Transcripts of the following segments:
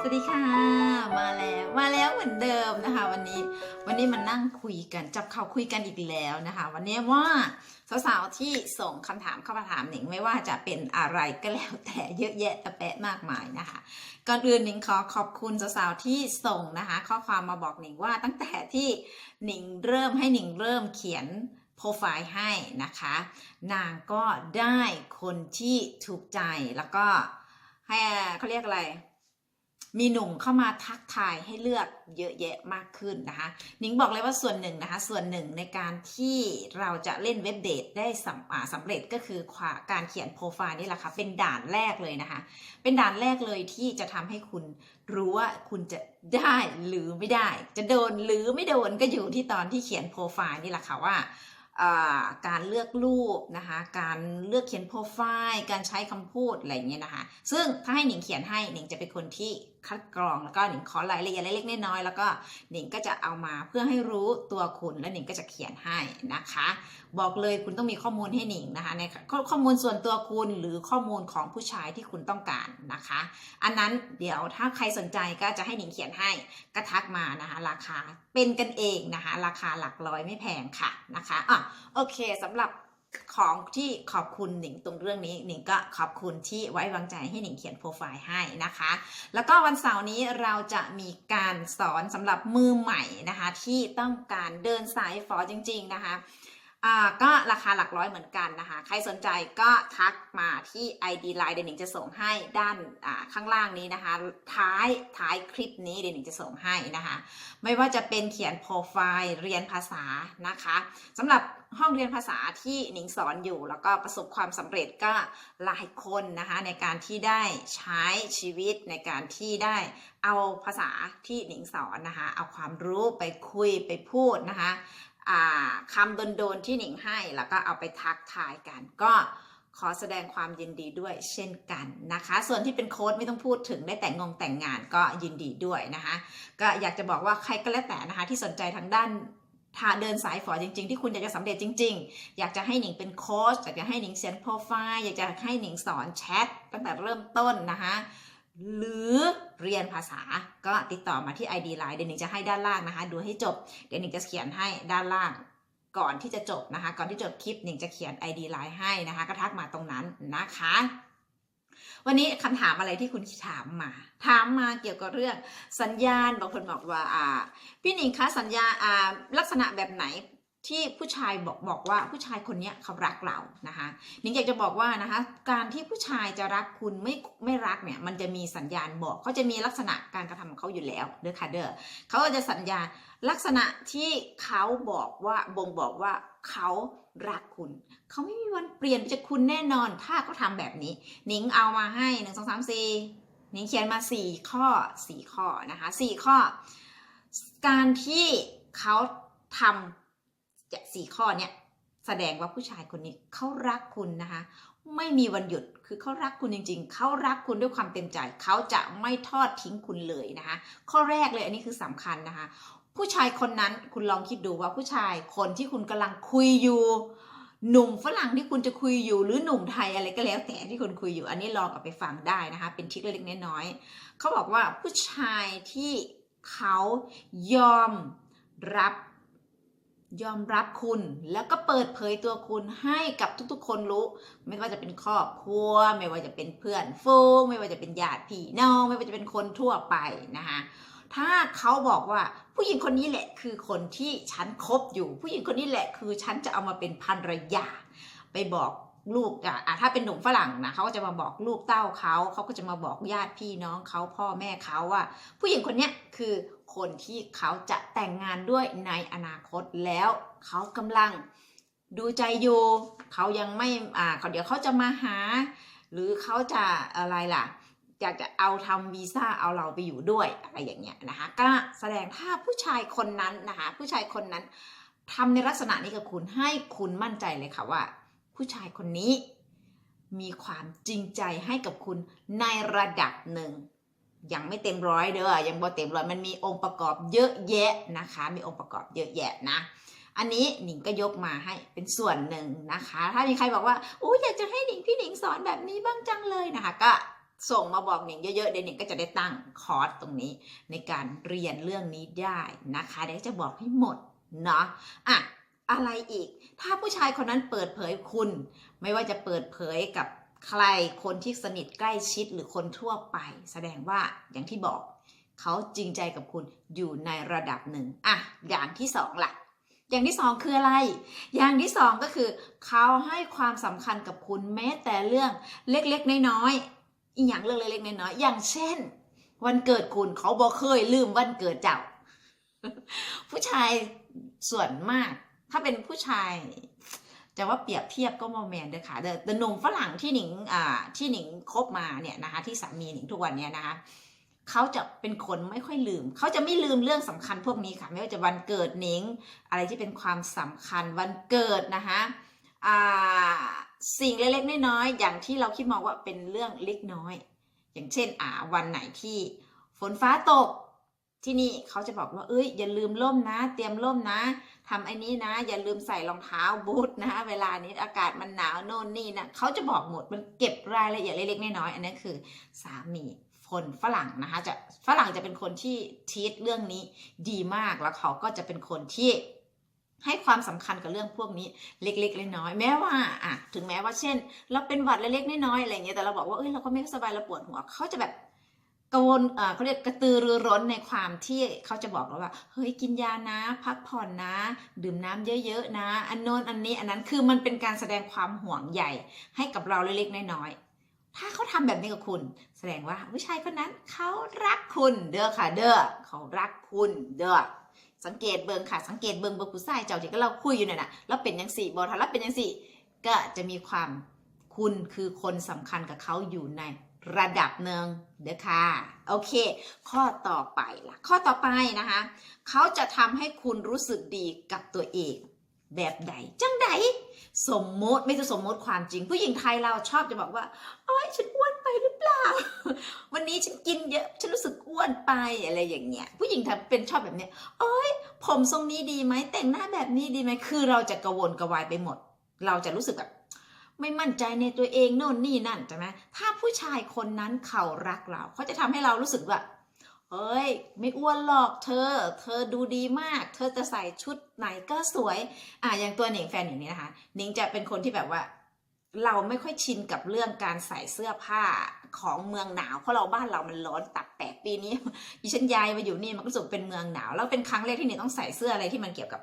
สวัสดีค่ะ มาแล้วมาแล้วเหมือนเดิมนะคะ วันนี้วันนี้มานั่งคุยกันจับเขาคุยกันอีกแล้วนะคะ วันนี้ว่าสาวๆที่ส่งคำถามเข้ามาถามหนิงไม่ว่าจะเป็นอะไรก็แล้วแต่เยอะแยะตะแปะมากมายนะคะ ก่อนอื่นหนิงขอขอบคุณสาวๆที่ส่งนะคะ ข้อความมาบอกหนิงว่าตั้งแต่ที่หนิงเริ่มให้หนิงเริ่มเขียนโปรไฟล์ให้นะคะ นางก็ได้คนที่ถูกใจแล้วก็ให้เขาเรียกอะไร มีหนุ่มเข้ามาทักทายให้เลือกเยอะแยะมากขึ้นนะคะนิ้งบอกเลยว่าส่วนหนึ่งนะคะส่วนหนึ่งในการที่เราจะเล่นเว็บเดทได้สำสำเร็จก็คือคการเขียนโปรไฟล์นี่แหละค่ะเป็นด่านแรกเลยนะคะ เป็นด่านแรกเลยที่จะทำให้คุณรู้ว่าคุณจะได้หรือไม่ได้ จะโดนหรือไม่โดนก็อยู่ที่ตอนที่เขียนโปรไฟล์นี่แหละค่ะว่าอ่าการเลือกรูปนะคะ การเลือกเขียนโปรไฟล์ การใช้คำพูดอะไรอย่างเงี้ยนะคะ ซึ่งถ้าให้หนิงเขียนให้หนิงจะเป็นคนที่คัดกรองแล้วก็หนิงขอรายละเอียดเล็กๆน้อยๆแล้วก็หนิงก็จะเอามาเพื่อให้รู้ตัวคุณและหนิงก็จะเขียนให้นะคะ บอกเลยคุณต้องมีข้อมูลให้หนิงนะคะในข้อข้อมูลส่วนตัวคุณหรือข้อมูลของผู้ชายที่คุณต้องการนะคะ อันนั้นเดี๋ยวถ้าใครสนใจก็จะให้หนิงเขียนให้ก็ทักมานะคะ ราคาเป็นกันเองนะคะ ราคาหลักร้อยไม่แพงค่ะนะคะอะโอเคสำหรับ ของที่ขอบคุณหนิงตรงเรื่องนี้หนิงก็ขอบคุณที่ไว้วางใจให้หนิงเขียนโปรไฟล์ให้นะคะ แล้วก็วันเสาร์นี้เราจะมีการสอนสำหรับมือใหม่นะคะ ที่ต้องการเดินสายฟอจริง ๆ นะคะ อ่าก็ราคาหลักร้อยเหมือนกันนะคะ ใครสนใจก็ทักมาที่ ID Line เดี๋ยวหนิงจะส่งให้ด้านอ่าข้างล่างนี้นะคะ ท้ายท้ายคลิปนี้เดี๋ยวหนิงจะส่งให้นะคะ ไม่ว่าจะเป็นเขียนโปรไฟล์เรียนภาษานะคะสำหรับห้องเรียนภาษาที่หนิงสอนอยู่ แล้วก็ประสบความสำเร็จก็หลายคนนะคะ ในการที่ได้ใช้ชีวิตในการที่ได้เอาภาษาที่หนิงสอนนะคะ เอาความรู้ไปคุยไปพูดนะคะ คำโดนๆที่หนิงให้แล้วก็เอาไปทักทายกัน ก็ขอแสดงความยินดีด้วยเช่นกันนะคะ ส่วนที่เป็นโค้ดไม่ต้องพูดถึงได้แต่งงงแต่งงานก็ยินดีด้วยนะคะ ก็อยากจะบอกว่าใครก็แล้วแต่นะคะ ที่สนใจทางด้านทาเดินสายฝอจริงๆ ที่คุณอยากจะสำเร็จจริง ๆ อยากจะให้หนิงเป็นโค้ชอยากจะให้หนิงเซ็นโปรไฟล์อยากจะให้หนิงสอนแชทตั้งแต่เริ่มต้นนะคะ หรือเรียนภาษาก็ติดต่อมาที่ ID Line เดี๋ยวหนิงจะให้ด้านล่างนะคะ ดูให้จบ เดี๋ยวหนิงจะเขียนให้ด้านล่างก่อนที่จะจบนะคะ ก่อนที่จบคลิปหนิงจะเขียน ID Line ให้นะคะ ก็ทักมาตรงนั้นนะคะ วันนี้คำถามอะไรที่คุณถามมา ถามมาเกี่ยวกับเรื่องสัญญาณบางคนบอกว่าอ่าพี่หนิงคะสัญญาอ่าลักษณะแบบไหน ที่ผู้ชายบอกบอกว่าผู้ชายคนนี้เขารักเรานะคะนิงอยากจะบอกว่านะคะการที่ผู้ชายจะรักคุณไม่ไม่รักเนี่ยมันจะมีสัญญาณบอกเขาจะมีลักษณะการกระทำของเขาอยู่แล้วเด้อค่ะเด้อเขาจะสัญญาลักษณะที่เขาบอกว่าบ่งบอกว่าเขารักคุณ เขาไม่มีวันเปลี่ยนไปจากคุณแน่นอนถ้าเขาทำแบบนี้ นิงเอามาให้หนึ่งสองสามสี่นิงเขียนมาสี่ข้อสี่ข้อนะคะสี่ข้อ การที่เขาทำ จะสี่ข้อเนี่ยแสดงว่าผู้ชายคนนี้เขารักคุณนะคะ ไม่มีวันหยุดคือเขารักคุณจริง ๆ เขารักคุณด้วยความเต็มใจเขาจะไม่ทอดทิ้งคุณเลยนะคะ ข้อแรกเลยอันนี้คือสำคัญนะคะ ผู้ชายคนนั้นคุณลองคิดดูว่าผู้ชายคนที่คุณกำลังคุยอยู่หนุ่มฝรั่งที่คุณจะคุยอยู่หรือหนุ่มไทยอะไรก็แล้วแต่ที่คุณคุยอยู่ อันนี้ลองเอาไปฟังได้นะคะ เป็นทริคเล็กๆน้อยๆเขาบอกว่าผู้ชายที่เขายอมรับ ยอมรับคุณแล้วก็เปิดเผยตัวคุณให้กับทุกๆ คนรู้ ไม่ว่าจะเป็นครอบครัว ไม่ว่าจะเป็นเพื่อนฝูงไม่ว่าจะเป็นญาติพี่น้องไม่ว่าจะเป็นคนทั่วไปนะคะถ้าเขาบอกว่าผู้หญิงคนนี้แหละคือคนที่ฉันคบอยู่ ผู้หญิงคนนี้แหละคือฉันจะเอามาเป็นภรรยา ไปบอกลูกอะอะถ้าเป็นหนุ่มฝรั่งนะเขาก็จะมาบอกลูกเต้าเขาเขาก็จะมาบอกญาติพี่น้องเขาพ่อแม่เขาว่า ผู้หญิงคนเนี้ยคือ คนที่เขาจะแต่งงานด้วยในอนาคตแล้วเขากำลังดูใจอยู่เขายังไม่อ่าเขาเดี๋ยวเขาจะมาหา หรือเขาจะอะไรล่ะอยากจะเอาทำวีซ่าเอาเราไปอยู่ด้วยอะไรอย่างเงี้ยนะคะก็แสดงถ้าผู้ชายคนนั้นนะคะผู้ชายคนนั้นทำในลักษณะนี้กับคุณให้คุณมั่นใจเลยค่ะว่า ผู้ชายคนนี้มีความจริงใจให้กับคุณในระดับหนึ่ง ยังไม่เต็มร้อยเด้อยังบ่เต็มร้อยมันมีองค์ประกอบเยอะแยะนะคะ มีองค์ประกอบเยอะแยะนะอันนี้หนิงก็ยกมาให้เป็นส่วนหนึ่งนะคะ ถ้ามีใครบอกว่าโอ้อยากจะให้หนิงพี่หนิงสอนแบบนี้บ้างจังเลยนะคะ ก็ส่งมาบอกหนิงเยอะๆเดี๋ยวหนิงก็จะได้ตั้งคอร์สตรงนี้ ในการเรียนเรื่องนี้ได้นะคะเดี๋ยวจะบอกให้หมดเนาะอะอะไรอีก ถ้าผู้ชายคนนั้นเปิดเผยคุณ ไม่ว่าจะเปิดเผยกับ ใครคนที่สนิทใกล้ชิดหรือคนทั่วไป แสดงว่าอย่างที่บอก เขาจริงใจกับคุณอยู่ในระดับหนึ่งอะอย่างที่สองล่ะ อย่างที่สองคืออะไร อย่างที่สองก็คือ เขาให้ความสำคัญกับคุณแม้แต่เรื่องเล็กๆน้อยๆอีกอย่างเรื่องเล็กๆน้อยๆอย่างเช่น วันเกิดคุณเขาบอกเคยลืมวันเกิดเจ้า ผู้ชายส่วนมาก ถ้าเป็นผู้ชาย จะว่าเปรียบเทียบก็โมแมนต์เด้อค่ะแต่แต่หนุ่มฝรั่งที่หนิงอ่าที่หนิงคบมาเนี่ยนะคะที่สามีหนิงทุกวันเนี่ยนะคะเขาจะเป็นคนไม่ค่อยลืม เขาจะไม่ลืมเรื่องสำคัญพวกนี้ค่ะ ไม่ว่าจะวันเกิดหนิง อะไรที่เป็นความสำคัญวันเกิดนะคะอ่าสิ่งเล็กๆน้อยๆอย่างที่เราคิดมองว่าเป็นเรื่องเล็กน้อย อย่างเช่นอ่าวันไหนที่ฝนฟ้าตก ที่นี่เขาจะบอกว่า เอ้ย อย่าลืมร่มนะ เตรียมร่มนะทำไอ้นี้นะ อย่าลืมใส่รองเท้าบูทนะ เวลานี้อากาศมันหนาวโน่นนี่นะเขาจะบอกหมด มันเก็บรายละเอียดเล็กๆน้อยๆอันนั้นคือ สามีคนฝรั่งนะคะ จะฝรั่งจะเป็นคนที่ทีตเรื่องนี้ดีมากแล้วเขาก็จะเป็นคนที่ให้ความสำคัญกับเรื่องพวกนี้เล็กๆน้อยๆแม้ว่าอะถึงแม้ว่าเช่น เราเป็นหวัดเล็กๆน้อยๆอะไรอย่างเงี้ยแต่เราบอกว่าเอ้ยเราก็ไม่สบายเราปวดหัวเขาจะแบบ กังวลเขาเรียกกระตือรือร้นในความที่เขาจะบอกเราว่า เฮ้ยกินยานะ พักผ่อนนะ ดื่มน้ำเยอะๆนะ อันโน้นอันนี้อันนั้นคือมันเป็นการแสดงความห่วงใยให้กับเราเล็กๆน้อยๆถ้าเขาทำแบบนี้กับคุณ แสดงว่าผู้ชายคนนั้นเขารักคุณเด้อค่ะเด้อเขารักคุณเด้อสังเกตเบิงค่ะ สังเกตเบิงเบิงผู้ชายเจ้าที่ก็เราคุยอยู่เนี่ยนะแล้วเป็นยังสี่บอทันแล้วเป็นยังสี่ก็จะมีความคุณคือคนสำคัญกับเขาอยู่ใน ระดับหนึ่งเด้อค่ะ โอเค ข้อต่อไปล่ะ ข้อต่อไปนะคะ เขาจะทำให้คุณรู้สึกดีกับตัวเอง แบบใด จังใด สมมติไม่ใช่สมมติความจริง ผู้หญิงไทยเราชอบจะบอกว่าโอ้ยฉันอ้วนไปหรือเปล่า วันนี้ฉันกินเยอะ ฉันรู้สึกอ้วนไปอะไรอย่างเงี้ย ผู้หญิงไทยเป็นชอบแบบเนี้ยโอ้ยผมทรงนี้ดีไหมแต่งหน้าแบบนี้ดีไหมคือเราจะกระวนกระวายไปหมด เราจะรู้สึกแบบ ไม่มั่นใจในตัวเองโน่นนี่นั่นใช่ไหมถ้าผู้ชายคนนั้นเขารักเราเขาจะทำให้เรารู้สึกว่าเอ้ย ไม่อ้วนหรอกเธอ เธอดูดีมาก เธอจะใส่ชุดไหนก็สวย อะอย่างตัวหนิงแฟนอย่างนี้นะคะหนิงจะเป็นคนที่แบบว่า เราไม่ค่อยชินกับเรื่องการใส่เสื้อผ้าของเมืองหนาวเพราะเราบ้านเรามันร้อนตับแตกปีนี้ดิฉันย้ายมาอยู่นี่มันก็รู้สึกเป็นเมืองหนาว แล้วเป็นครั้งแรกที่หนิงต้องใส่เสื้ออะไรที่มันเกี่ยวกับ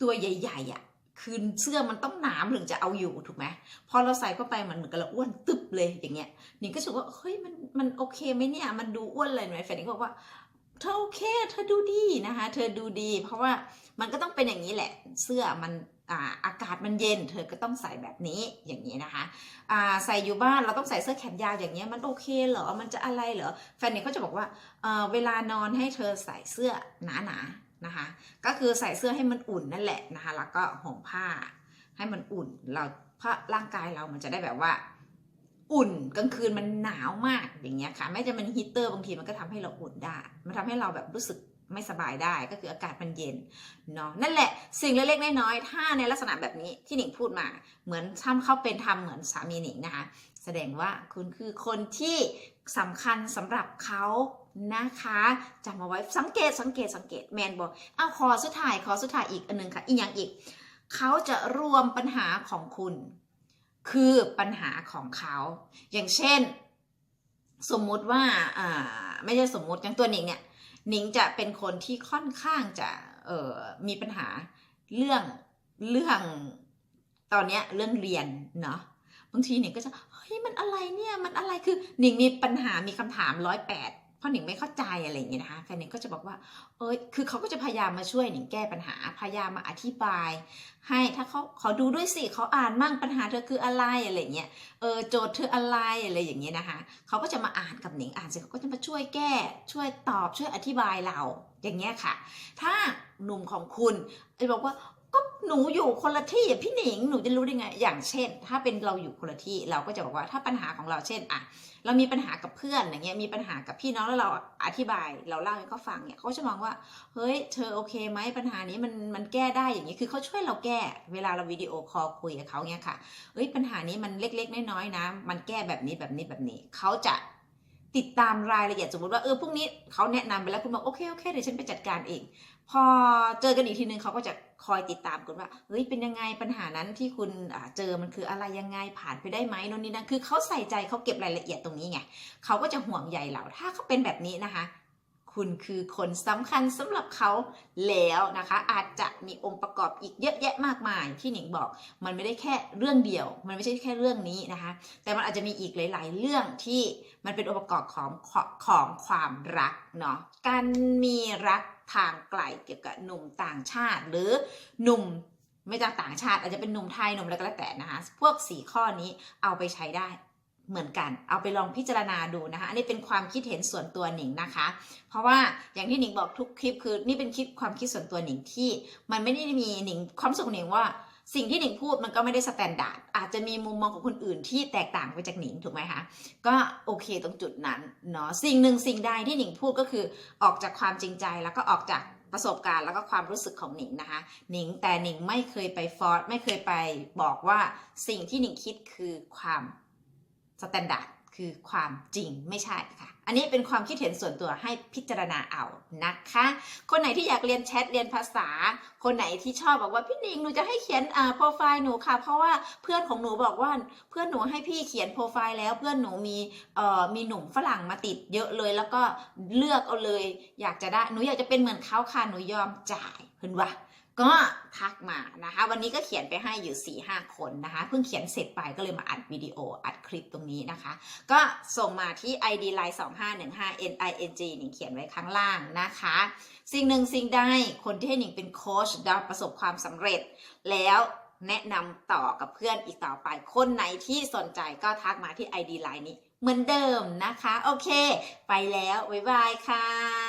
ตัวใหญ่ๆอะ คือเสื้อมันต้องหนามถึงจะเอาอยู่ถูกไหมพอเราใส่เข้าไปมันเหมือนกับเราอ้วนตึบเลยอย่างเงี้ยหนิงก็รู้สึกว่าเฮ้ยมันมันโอเคไหมเนี่ยมันดูอ้วนเลยไหมแฟนหนิงก็บอกว่าเธอโอเคเธอดูดีนะคะ เธอดูดี เพราะว่ามันก็ต้องเป็นอย่างนี้แหละ เสื้อมันอากาศมันเย็น เธอก็ต้องใส่แบบนี้อย่างนี้นะคะใส่อยู่บ้านเราต้องใส่เสื้อแขนยาวอย่างเงี้ยมันโอเคเหรอมันจะอะไรเหรอแฟนหนิงก็จะบอกว่าเอ่อเวลานอนให้เธอใส่เสื้อหนาๆ นะคะ ก็คือใส่เสื้อให้มันอุ่นนั่นแหละนะคะ แล้วก็ห่มผ้าให้มันอุ่น เราเพราะร่างกายเรามันจะได้แบบว่า อุ่นกลางคืนมันหนาวมากอย่างเงี้ยค่ะ แม้จะมันฮีเตอร์บางทีมันก็ทำให้เราอุ่นได้ มันทำให้เราแบบรู้สึก ไม่สบายได้ก็คืออากาศมันเย็นเนาะนั่นแหละสิ่งเล็กๆน้อยๆถ้าในลักษณะแบบนี้ที่หนิงพูดมาเหมือนทำเข้าเป็นทำเหมือนสามีหนิงนะคะ แสดงว่าคุณคือคนที่สำคัญสำหรับเขานะคะจำเอาไว้สังเกตสังเกตสังเกตแมนบอกเอาขอสุดท้ายขอสุดท้ายอีกอันหนึงค่ะอีกอย่างอีก เขาจะรวมปัญหาของคุณ คือปัญหาของเขา อย่างเช่น สมมุติว่าอ่าไม่ใช่สมมุติอย่างตัวหนิงเนี่ยหนิงจะเป็นคนที่ค่อนข้างจะเอ่อมีปัญหาเรื่องเรื่องตอนเนี้ยเรื่องเรียนเนาะบางทีหนิงก็จะเฮ้ยมันอะไรเนี่ยมันอะไรคือหนิงมีปัญหามีคำถามร้อยแปด พราะหนิงไม่เข้าใจอะไรอย่างเงี้ยนะคะแฟนหนิงก็จะบอกว่า เอ้ยคือเขาก็จะพยายามมาช่วยหนิงแก้ปัญหา พยายามมาอธิบาย ให้ถ้าเขาขอดูด้วยสิเขาอ่านมั่งปัญหาเธอคืออะไรอะไรเงี้ยเออโจทย์เธออะไรอะไรอย่างเงี้ยนะคะเขาก็จะมาอ่านกับหนิงอ่านเสร็จเขาก็จะมาช่วยแก้ ช่วยตอบช่วยอธิบายเราอย่างเงี้ยค่ะ ถ้าหนุ่มของคุณจะบอกว่า ก็หนูอยู่คนละที่อะพี่หนิงหนูจะรู้ได้ไง อย่างเช่น ถ้าเป็นเราอยู่คนละที่เราก็จะบอกว่าถ้าปัญหาของเราเช่นอะเรามีปัญหากับเพื่อนอย่างเงี้ยมีปัญหากับพี่น้องแล้วเราอธิบายเราเล่าให้เขาฟังเนี่ยเขาจะมองว่าเฮ้ยเธอโอเคไหมปัญหานี้มันมันแก้ได้อย่างนี้คือเขาช่วยเราแก้ เวลาเราวิดีโอคอลคุยกับเขาเนี่ยค่ะเอ้ยปัญหานี้มันเล็กๆน้อยๆนะ มันแก้แบบนี้แบบนี้แบบนี้เขาจะติดตามรายละเอียดสมมติว่าเออพรุ่งนี้เขาแนะนำไปแล้วคุณบอกโอเคโอเคเดี๋ยวฉันไปจัดการเองพอเจอกันอีกทีนึงเขาก็จะ คอยติดตามคุณว่าเฮ้ยเป็นยังไงปัญหานั้นที่คุณเจอมันคืออะไรยังไงผ่านไปได้ไหมโน่นนี่นั่นคือเขาใส่ใจเขาเก็บรายละเอียดตรงนี้ไงเขาก็จะห่วงใยเราถ้าเขาเป็นแบบนี้นะคะ คุณคือคนสำคัญสำหรับเขาแล้วนะคะ อาจจะมีองค์ประกอบอีกเยอะแยะมากมายที่หนิงบอก มันไม่ได้แค่เรื่องเดียว มันไม่ใช่แค่เรื่องนี้นะคะ แต่มันอาจจะมีอีกหลาย ๆ เรื่องที่มันเป็นองค์ประกอบของของของความรักเนาะการมีรักทางไกลเกี่ยวกับหนุ่มต่างชาติ หรือหนุ่มไม่จากต่างชาติ อาจจะเป็นหนุ่มไทยหนุ่มอะไรก็แล้วแต่นะคะพวกสี่ข้อนี้เอาไปใช้ได้ เหมือนกัน เอาไปลองพิจารณาดูนะคะ อันนี้เป็นความคิดเห็นส่วนตัวหนิงนะคะ เพราะว่าอย่างที่หนิงบอกทุกคลิปคือนี่เป็นคิดความคิดส่วนตัวหนิงที่ มันไม่ได้มีหนิงความสึกขหนิงว่าสิ่งที่หนิงพูดมันก็ไม่ได้สแตนดาร์ดอาจจะมีมุมมองของคนอื่นที่แตกต่างไปจากหนิงถูกไหมคะ ก็โอเคตรงจุดนั้นเนาะสิ่งหนึ่งสิ่งใดที่หนิงพูดก็คือออกจากความจริงใจแล้วก็ออกจากประสบการณ์แล้วก็ความรู้สึกของหนิงนะคะ หนิงแต่หนิงไม่เคยไปฟอร์สไม่เคยไปบอกว่าสิ่งที่หนิงคิดคือความ สแตนดาร์ดคือความจริงไม่ใช่ค่ะ อันนี้เป็นความคิดเห็นส่วนตัวให้พิจารณาเอานะคะ คนไหนที่อยากเรียนแชทเรียนภาษา คนไหนที่ชอบบอกว่าพี่นิงหนูจะให้เขียนอ่าโปรไฟล์หนูค่ะ เพราะว่าเพื่อนของหนูบอกว่าเพื่อนหนูให้พี่เขียนโปรไฟล์แล้วเพื่อนหนูมีเอ่อมีหนุ่มฝรั่งมาติดเยอะเลย แล้วก็เลือกเอาเลย อยากจะได้หนูอยากจะเป็นเหมือนเขาค่ะหนูยอมจ่ายเพื่อนว่า ก็ทักมานะคะ วันนี้ก็เขียนไปให้อยู่4ี่ห้าคนนะคะ เพิ่งเขียนเสร็จไปก็เลยมาอัดวิดีโออัดคลิปตรงนี้นะคะ ก็ส่งมาที่ ID line 2515 NING หนิงเขียนไว้ข้างล่างนะคะ สิ่งหนึ่งสิ่งใดคนที่ให้หนิงเป็นโค้ชดาวประสบความสำเร็จ แล้วแนะนำต่อกับเพื่อนอีกต่อไป คนไหนที่สนใจก็ทักมาที่ ID line นี้เหมือนเดิมนะคะ โอเค ไปแล้ว บ๊ายบายค่ะ